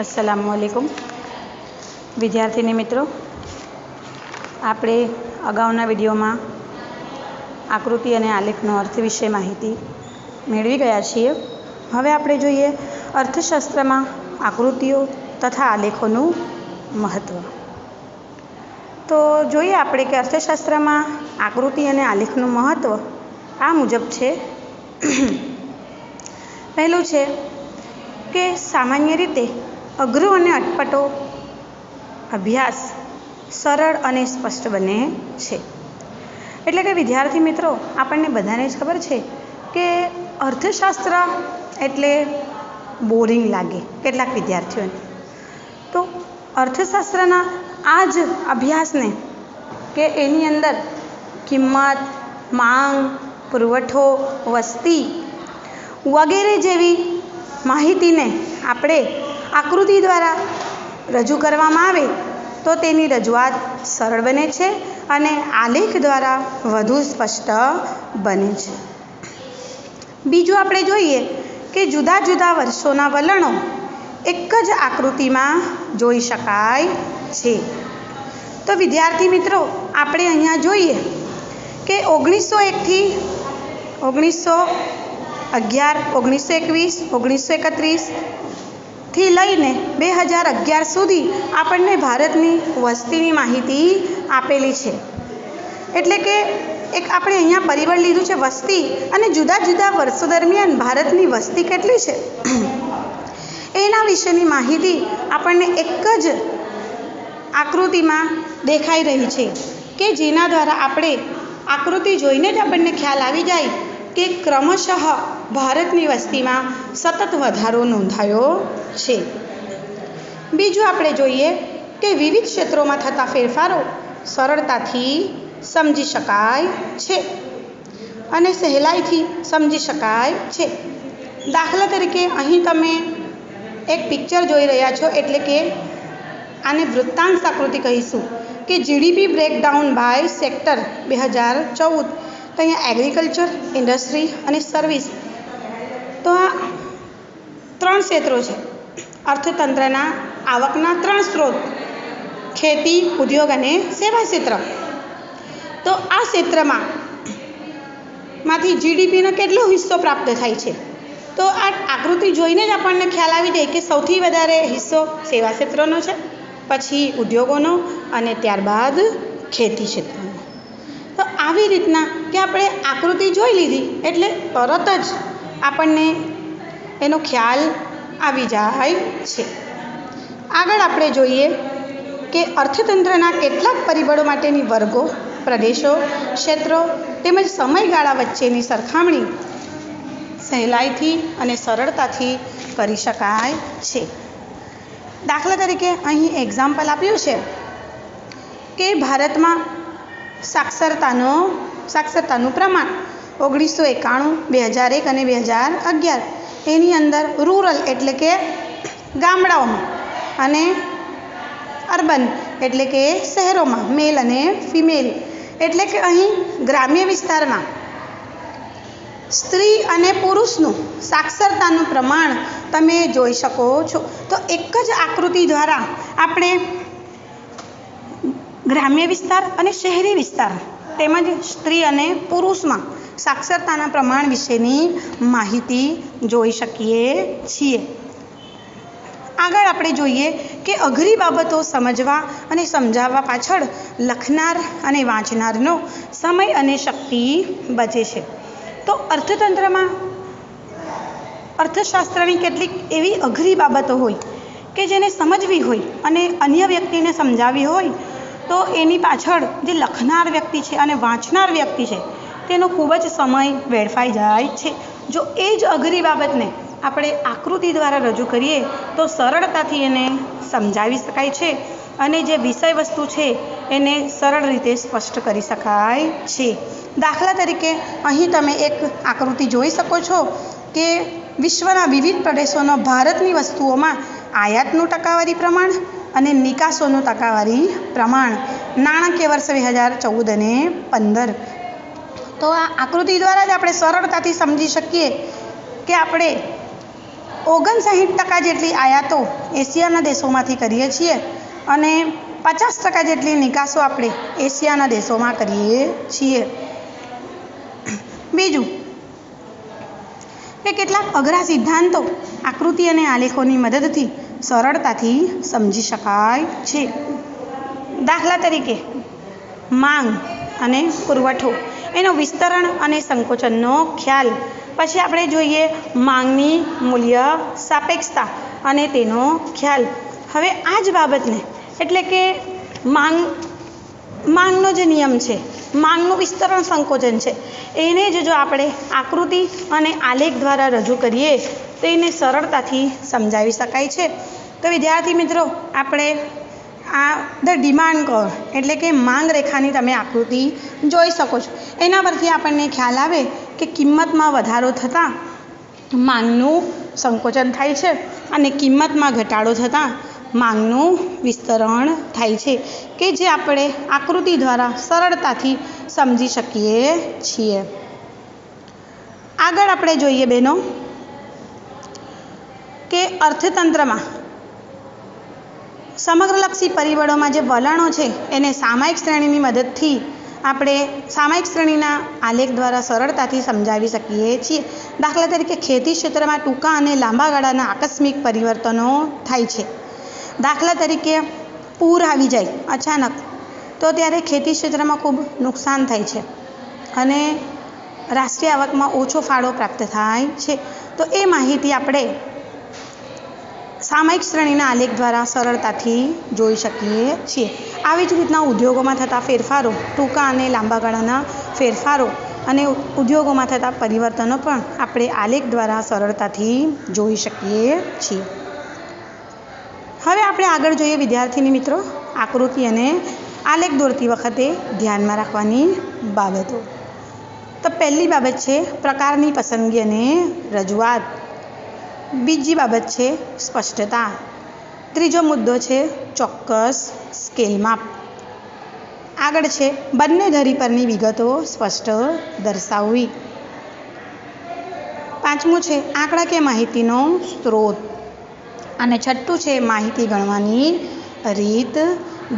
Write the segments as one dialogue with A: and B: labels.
A: અસલામુ અલૈકુમ વિદ્યાર્થીની મિત્રો, આપણે અગાઉના વિડીયોમાં આકૃતિ અને આલેખનો અર્થ વિશે માહિતી મેળવી ગયા છીએ. હવે આપણે જોઈએ અર્થશાસ્ત્રમાં આકૃતિઓ તથા આલેખોનું મહત્ત્વ તો જોઈએ આપણે કે અર્થશાસ્ત્રમાં આકૃતિ અને આલેખનું મહત્ત્વ આ મુજબ છે. પહેલું છે કે સામાન્ય રીતે અઘરો અને અટપટો અભ્યાસ સરળ અને સ્પષ્ટ બને છે. એટલે કે વિદ્યાર્થી મિત્રો, આપણને બધાને જ ખબર છે કે અર્થશાસ્ત્ર એટલે બોરિંગ લાગે કેટલાક વિદ્યાર્થીઓને. તો અર્થશાસ્ત્રના આ જ અભ્યાસને કે એની અંદર કિંમત, માંગ, પુરવઠો, વસ્તી વગેરે જેવી માહિતીને આપણે આકૃતિ દ્વારા રજૂ કરવામાં આવે તો તેની રજૂઆત સરળ બને છે અને આલેખ દ્વારા વધુ સ્પષ્ટ બને છે. બીજું આપણે જોઈએ કે જુદા જુદા વર્ષોના વલણો એક જ આકૃતિમાં જોઈ શકાય છે. તો વિદ્યાર્થી મિત્રો, આપણે અહીંયા જોઈએ કે ઓગણીસો એકથી ઓગણીસો અગિયાર, ઓગણીસો એકવીસ, ઓગણીસો એકત્રીસ થી લઈને બે હજાર અગિયાર સુધી આપણને ભારતની વસ્તીની માહિતી આપેલી છે. એટલે કે એક આપણે અહીંયા પરિબળ લીધું છે વસ્તી અને જુદા જુદા વર્ષો દરમિયાન ભારતની વસ્તી કેટલી છે. એના વિશેની માહિતી આપણને એક જ આકૃતિમાં દેખાઈ રહી છે કે જેના દ્વારા આપણે આકૃતિ જોઈને જ આપણને ખ્યાલ આવી જાય કે ક્રમશઃ ભારતની વસ્તીમાં સતત વધારો નોંધાયો છે. બીજું આપણે જોઈએ કે વિવિધ ક્ષેત્રોમાં થતા ફેરફારો સરળતાથી સમજી શકાય છે અને સહેલાઈથી સમજી શકાય છે. દાખલા તરીકે અહીં તમે એક પિક્ચર જોઈ રહ્યા છો એટલે કે આને વૃત્તાંશ આકૃતિ કહીશું કે જીડીપી બ્રેકડાઉન બાય સેક્ટર બે હજાર ચૌદ. તો અહીંયા એગ્રીકલ્ચર ઇન્ડસ્ટ્રી અને સર્વિસ ત્રણ ક્ષેત્રો છે. અર્થતંત્રના આવકના ત્રણ સ્ત્રોત, ખેતી, ઉદ્યોગ અને સેવા ક્ષેત્ર. તો આ ક્ષેત્રમાં માંથી જીડીપીનો કેટલો હિસ્સો પ્રાપ્ત થાય છે? તો આ આકૃતિ જોઈને જ આપણને ખ્યાલ આવી જાય કે સૌથી વધારે હિસ્સો સેવા ક્ષેત્રનો છે, પછી ઉદ્યોગોનો અને ત્યારબાદ ખેતી ક્ષેત્રનો. તો આવી રીતના કે આપણે આકૃતિ જોઈ લીધી એટલે તરત જ આપણને એનો ખ્યાલ આવી જાય છે. આગળ આપણે જોઈએ કે અર્થતંત્રના કેટલાક પરિબળો માટેની વર્ગો, પ્રદેશો, ક્ષેત્રો તેમજ સમયગાળા વચ્ચેની સરખામણી સહેલાઈથી અને સરળતાથી કરી શકાય છે. દાખલા તરીકે અહીં એક્ઝામ્પલ આપ્યું છે કે ભારતમાં સાક્ષરતાનો, સાક્ષરતાનું પ્રમાણ ઓગણીસો એકાણું, બે હજાર એક અને બે હજાર અગિયાર એની અંદર રૂરલ એટલે કે ગામડાઓમાં અને અર્બન એટલે કે શહેરોમાં મેલ અને ફિમેલ એટલે કે અહીં ગ્રામ્ય વિસ્તારમાં સ્ત્રી અને પુરુષનું સાક્ષરતાનું પ્રમાણ તમે જોઈ શકો છો. તો એક જ આકૃતિ દ્વારા આપણે ગ્રામ્ય વિસ્તાર અને શહેરી વિસ્તાર તેમજ સ્ત્રી અને પુરુષમાં સાક્ષરતાના પ્રમાણ વિશેની માહિતી જોઈ શકીએ છીએ. આગળ આપણે જોઈએ કે અઘરી બાબતો સમજવા અને સમજાવવા પાછળ લખનાર અને વાંચનારનો સમય અને શક્તિ બચે છે. તો અર્થતંત્રમાં અર્થશાસ્ત્રની કેટલીક એવી અઘરી બાબતો હોય કે જેને સમજવી હોય અને અન્ય વ્યક્તિને સમજાવવી હોય તો એની પાછળ જે લખનાર વ્યક્તિ છે અને વાંચનાર વ્યક્તિ છે તેનો ખૂબ જ સમય વેડફાઈ જાય છે. જો એ જ અઘરી બાબતને આપણે આકૃતિ દ્વારા રજૂ કરીએ, તો સરળતાથી એને સમજાવી શકાય છે અને જે વિષય વસ્તુ છે, એને સરળ રીતે સ્પષ્ટ કરી શકાય છે. દાખલા તરીકે, અહીં તમે એક આકૃતિ જોઈ શકો છો કે વિશ્વના વિવિધ પ્રદેશોનો ભારતની વસ્તુઓમાં આયાતનું ટકાવારી પ્રમાણ અને નિકાસોનું ટકાવારી પ્રમાણ. નાણાકીય વર્ષ બે હજાર ચૌદ અને પંદર. તો આ આકૃતિ દ્વારા જ આપણે સરળતાથી સમજી શકીએ કે આપણે ઓગણસાઠ ટકા જેટલી આયાતો એશિયાના દેશોમાંથી કરીએ છીએ અને પચાસ ટકા જેટલી નિકાસો આપણે એશિયાના દેશોમાં કરીએ છીએ. બીજું, કે કેટલાક અઘરા સિદ્ધાંતો આકૃતિ અને આલેખોની મદદથી સરળતાથી સમજી શકાય છે. દાખલા તરીકે, માંગ અને પુરવઠો. એનો વિસ્તરણ અને સંકોચનનો ખ્યાલ. પછી આપણે જોઈએ માંગની મૂલ્ય સાપેક્ષતા અને તેનો ખ્યાલ. હવે આ જ બાબતને, એટલે કે માંગ, માંગનો જે નિયમ છે, માંગનું વિસ્તરણ સંકોચન છે, એને જ જો આપણે આકૃતિ અને આલેખ દ્વારા રજૂ કરીએ, તો એને સરળતાથી સમજાવી શકાય છે. તો વિદ્યાર્થી મિત્રો, આપણે આ ધ ડિમાન્ડ કર એટલે કે માંગ રેખાની તમે આકૃતિ જોઈ શકો છો. એના પરથી આપણને ખ્યાલ આવે કે કિંમતમાં વધારો થતાં માંગનું સંકોચન થાય છે અને કિંમતમાં ઘટાડો થતાં માંગનું વિસ્તરણ થાય છે, કે જે આપણે આકૃતિ દ્વારા સરળતાથી સમજી શકીએ છીએ. આગળ આપણે જોઈએ બહેનો કે અર્થતંત્રમાં સમગ્રલક્ષી પરિબળોમાં જે વલણો છે, એને સામાયિક શ્રેણીની મદદથી આપણે સામાયિક શ્રેણીના આલેખ દ્વારા સરળતાથી સમજાવી શકીએ છીએ. દાખલા તરીકે ખેતી ક્ષેત્રમાં ટૂંકા અને લાંબા ગાળાના આકસ્મિક પરિવર્તનો થાય છે. દાખલા તરીકે પૂર આવી જાય અચાનક, તો ત્યારે ખેતી ક્ષેત્રમાં ખૂબ નુકસાન થાય છે અને રાષ્ટ્રીય આવકમાં ઓછો ફાળો પ્રાપ્ત થાય છે. તો એ માહિતી આપણે સામાયિક શ્રેણીના આલેખ દ્વારા સરળતાથી જોઈ શકીએ છીએ. આવી જ રીતના ઉદ્યોગોમાં થતા ફેરફારો, ટૂંકા અને લાંબા ગાળાના ફેરફારો અને ઉદ્યોગોમાં થતા પરિવર્તનો પણ આપણે આલેખ દ્વારા સરળતાથી જોઈ શકીએ છીએ. હવે આપણે આગળ જોઈએ વિદ્યાર્થીની મિત્રો, આકૃતિ અને આલેખ દોરતી વખતે ધ્યાનમાં રાખવાની બાબતો. તો પહેલી બાબત છે પ્રકારની પસંદગી અને રજૂઆત. બીજી બાબત છે સ્પષ્ટતા. ત્રીજો મુદ્દો છે ચોક્કસ સ્કેલ માપ. આગળ છે બંને ધરી પરની વિગતો સ્પષ્ટ દર્શાવવી. પાંચમું છે આંકડાકીય માહિતીનો સ્ત્રોત. અને છઠ્ઠું છે માહિતી ગણવાની રીત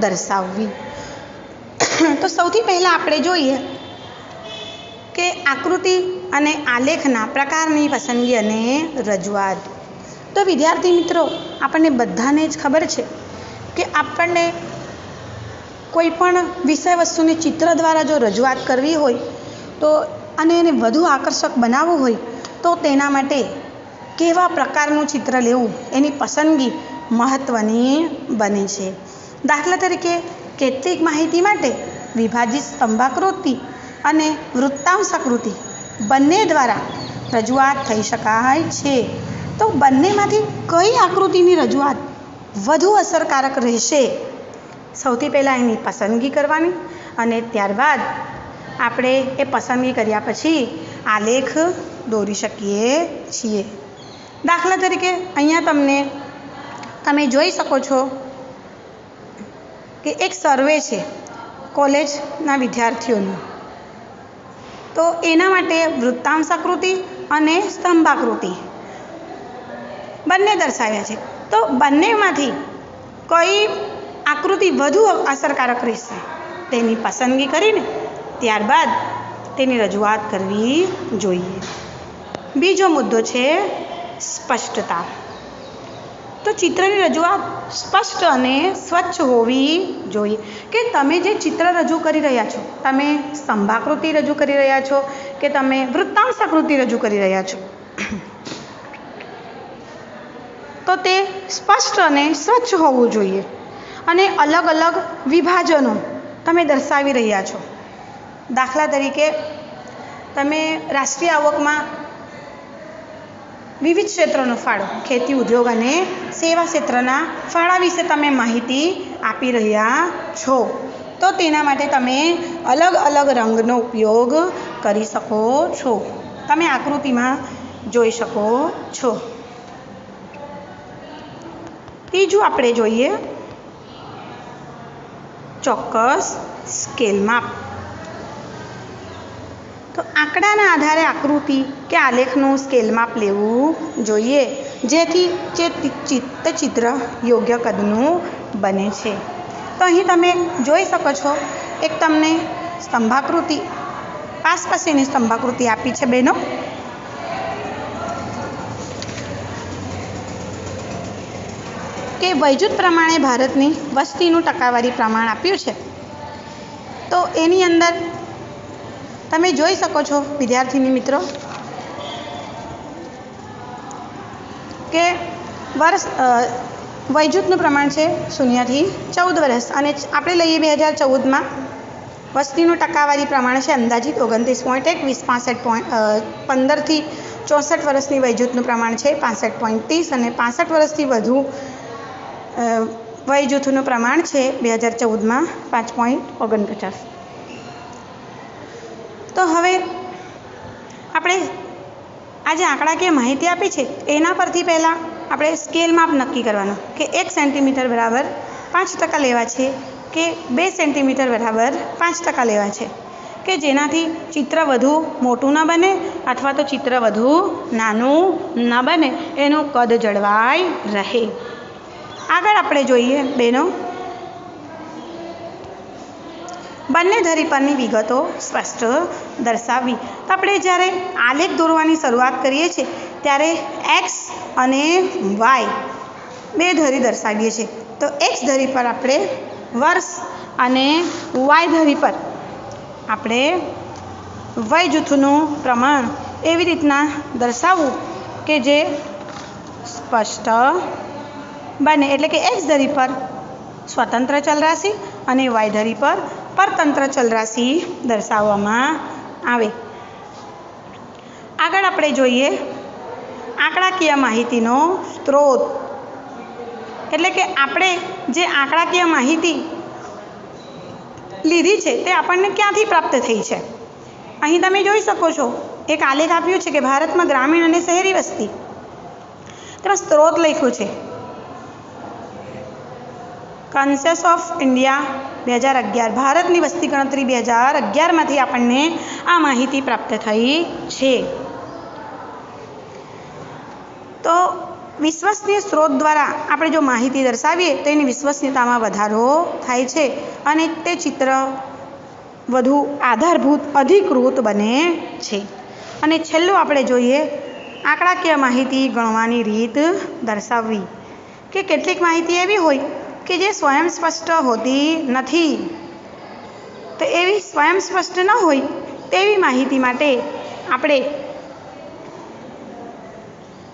A: દર્શાવવી. તો સૌથી પહેલાં આપણે જોઈએ કે આકૃતિ અને આલેખના પ્રકારની પસંદગી અને રજૂઆત. તો વિદ્યાર્થી મિત્રો, આપણને બધાને જ ખબર છે કે આપણને કોઈપણ વિષય વસ્તુને ચિત્ર દ્વારા જો રજૂઆત કરવી હોય, તો અને એને વધુ આકર્ષક બનાવવું હોય, તો તેના માટે કેવા પ્રકારનું ચિત્ર લેવું, એની પસંદગી મહત્ત્વની બને છે. દાખલા તરીકે, કેટલીક માહિતી માટે વિભાજિત સ્તંભાકૃતિ અને વૃત્તાંશાકૃતિ બંને દ્વારા રજૂઆત થઈ શકાય છે. તો બંનેમાંથી કઈ આકૃતિની રજૂઆત વધુ અસરકારક રહેશે? સૌથી પહેલાં એની પસંદગી કરવાની અને ત્યારબાદ આપણે એ પસંદગી કર્યા પછી આલેખ દોરી શકીએ છીએ. દાખલા તરીકે અહીંયા તમને તમે જોઈ શકો છો કે એક સર્વે છે કોલેજના વિદ્યાર્થીઓનું. તો એના માટે વૃત્તાંશાકૃતિ અને સ્તંભાકૃતિ બંને દર્શાવ્યા છે. તો બંનેમાંથી કઈ આકૃતિ વધુ અસરકારક રહેશે? તેની પસંદગી કરીને ત્યારબાદ તેની રજૂઆત કરવી જોઈએ. બીજો મુદ્દો છે સ્પષ્ટતા. તો ચિત્રની રજૂઆત સ્પષ્ટ અને સ્વચ્છ હોવી જોઈએ. કે તમે જે ચિત્ર રજૂ કરી રહ્યા છો, તમે સ્તંભાકૃતિ રજૂ કરી રહ્યા છો, કે તમે વૃત્તાંશાકૃતિ રજૂ કરી રહ્યા છો, તો તે સ્પષ્ટ અને સ્વચ્છ હોવું જોઈએ. અને અલગ અલગ વિભાજનો તમે દર્શાવી રહ્યા છો. દાખલા તરીકે, તમે રાષ્ટ્રીય આવકમાં વિવિધ ક્ષેત્રોનો ફાળો. ખેતી, ઉદ્યોગ અને સેવા ક્ષેત્રના ફાળા વિશે તમે માહિતી આપી રહ્યા છો. તો તેના માટે તમે અલગ અલગ રંગનો ઉપયોગ કરી શકો છો. તમે આકૃતિમાં જોઈ શકો છો. ત્રીજું આપણે જોઈએ ચોક્કસ સ્કેલ માપ. આંકડાના આધારે આકૃતિ કે આલેખનું સ્કેલ માપ લેવું જોઈએ, જેથી જે ચિત્તચિત્ર યોગ્ય કદનું બને છે. તો અહીં તમે જોઈ શકો છો, એક તમને સ્તંભાકૃતિ પાસ પાસેની સ્તંભાકૃતિ આપી છે બેનો. કે વયજૂથ પ્રમાણે ભારતની વસ્તીનું ટકાવારી પ્રમાણ આપ્યું છે. તો એની અંદર તમે જોઈ શકો છો, વિદ્યાર્થીની મિત્રો, કે વર્ષ વયજૂથનું પ્રમાણ છે શૂન્યથી ચૌદ વર્ષ. અને આપણે લઈએ બે હજાર ચૌદમાં, વસ્તીનું ટકાવારી પ્રમાણ છે અંદાજિત ઓગણત્રીસ પોઈન્ટ એકવીસ, પાસઠ પોઈન્ટ પંદરથી ચોસઠ વર્ષની વયજૂથનું પ્રમાણ છે પાસઠ પોઈન્ટ ત્રીસ અને પાસઠ વર્ષથી વધુ વય જૂથનું પ્રમાણ છે બે હજાર ચૌદમાં, પાંચ પોઈન્ટ ઓગણપચાસ. તો હવે આપણે આ જે આંકડાકીય માહિતી આપી છે, એના પરથી પહેલાં આપણે સ્કેલ માપ નક્કી કરવાનું કે એક સેન્ટીમીટર બરાબર પાંચ ટકા લેવા છે કે બે સેન્ટીમીટર બરાબર પાંચ ટકા લેવા છે? કે જેનાથી ચિત્ર વધુ મોટું ન બને અથવા તો ચિત્ર વધુ નાનું ન બને, એનું કદ જળવાઈ રહે? આગળ આપણે જોઈએ બેનો. બંને ધરી પરની વિગતો સ્પષ્ટ દર્શાવવી તો આપણે જ્યારે આલેખ દોરવાની શરૂઆત કરીએ છીએ, ત્યારે એક્સ અને વાય બે ધરી દર્શાવીએ છીએ. તો એક્સ ધરી પર આપણે વર્ષ અને વાય ધરી પર આપણે વય જૂથનું પ્રમાણ એવી રીતના દર્શાવવું કે જે સ્પષ્ટ બને. એટલે કે એક્સ ધરી પર સ્વતંત્ર ચલરાશી અને વાય ધરી પર પરતંત્ર ચલરાશિ દર્શાવવામાં આવે. આગળ આપણે જોઈએ આંકડાકીય માહિતીનો સ્ત્રોત. એટલે કે આપણે જે આંકડાકીય માહિતી લીધી છે તે આપણને ક્યાંથી પ્રાપ્ત થઈ છે? અહીં તમે જોઈ શકો છો, એક આલેખ આપ્યું છે કે ભારતમાં ગ્રામીણ અને શહેરી વસ્તી. તેમાં સ્ત્રોત લખ્યું છે. કન્સેસ ઓફ ઇન્ડિયા બે હજાર અગિયાર ભારતની વસ્તી ગણતરી બે હજાર અગિયારમાંથી આપણને આ માહિતી પ્રાપ્ત થઈ છે. તો વિશ્વસનીય સ્ત્રોત દ્વારા આપણે જો માહિતી દર્શાવીએ તો એની વિશ્વસનીયતામાં વધારો થાય છે અને તે ચિત્ર વધુ આધારભૂત, અધિકૃત બને છે. અને છેલ્લું આપણે જોઈએ આંકડાકીય માહિતી ગણવાની રીત દર્શાવવી કે કેટલીક માહિતી એવી હોય કે જે સ્વયં સ્પષ્ટ હોતી નથી. તો એવી સ્વયં સ્પષ્ટ ન હોય તેવી માહિતી માટે આપણે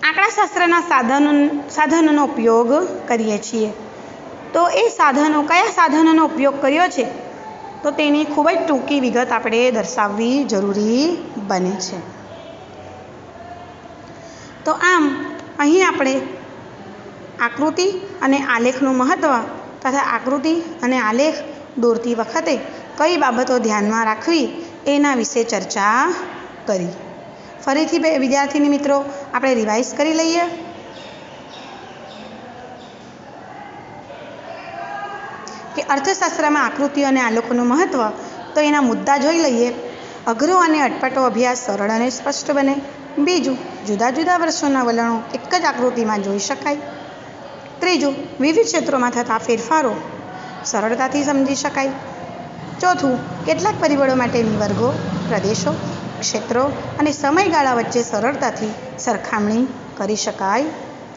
A: આંકડાશાસ્ત્રના સાધનો, સાધનોનો ઉપયોગ કરીએ છીએ. તો એ સાધનો, કયા સાધનોનો ઉપયોગ કર્યો છે? તો તેની ખૂબ જ ટૂંકી વિગત આપણે દર્શાવવી જરૂરી બને છે. તો આમ, અહીં આપણે આકૃતિ અને આલેખનું મહત્ત્વ તથા આકૃતિ અને આલેખ દોરતી વખતે કઈ બાબતો ધ્યાનમાં રાખવી એના વિશે ચર્ચા કરી. ફરીથી બે વિદ્યાર્થીની મિત્રો, આપણે રિવાઇઝ કરી લઈએ. કે અર્થશાસ્ત્રમાં આકૃતિઓ અને આલેખોનું મહત્ત્વ તો એના મુદ્દા જોઈ લઈએ. અઘરો અને અટપટો અભ્યાસ સરળ અને સ્પષ્ટ બને. બીજું, જુદા જુદા વર્ષોના વલણો એક જ આકૃતિમાં જોઈ શકાય. ત્રીજું, વિવિધ ક્ષેત્રોમાં થતા ફેરફારો. સરળતાથી સમજી શકાય. ચોથું, કેટલાક પરિબળો માટેની વર્ગો, પ્રદેશો, ક્ષેત્રો અને સમયગાળા વચ્ચે સરળતાથી સરખામણી કરી શકાય.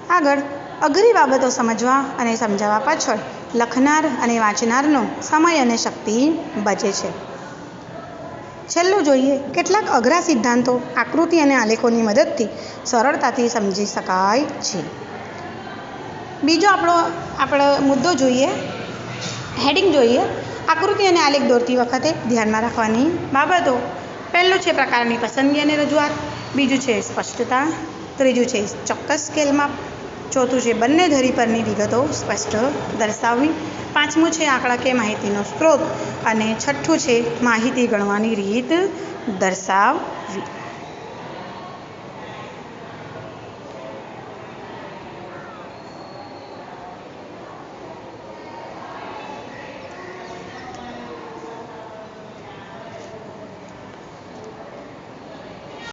A: આગળ, અઘરી બાબતો સમજવા અને સમજાવવા પાછળ લખનાર અને વાંચનારનો સમય અને શક્તિ બચે છે. છેલ્લું જોઈએ, કેટલાક અઘરા સિદ્ધાંતો આકૃતિ અને આલેખોની મદદથી સરળતાથી સમજી શકાય છે. બીજો આપણો આપણો મુદ્દો જોઈએ હેડિંગ જોઈએ, આકૃતિ અને આલેખ દોરતી વખતે ધ્યાનમાં રાખવાની બાબતો. પહેલું છે પ્રકારની પસંદગી અને રજૂઆત, બીજું છે સ્પષ્ટતા, ત્રીજું છે ચોક્કસ સ્કેલમાં ચોથું છે બંને ધરી પરની વિગતો સ્પષ્ટ દર્શાવવી, પાંચમું છે આંકડાકીય માહિતીનો સ્ત્રોત, અને છઠ્ઠું છે માહિતી ગણવાની રીત દર્શાવવી.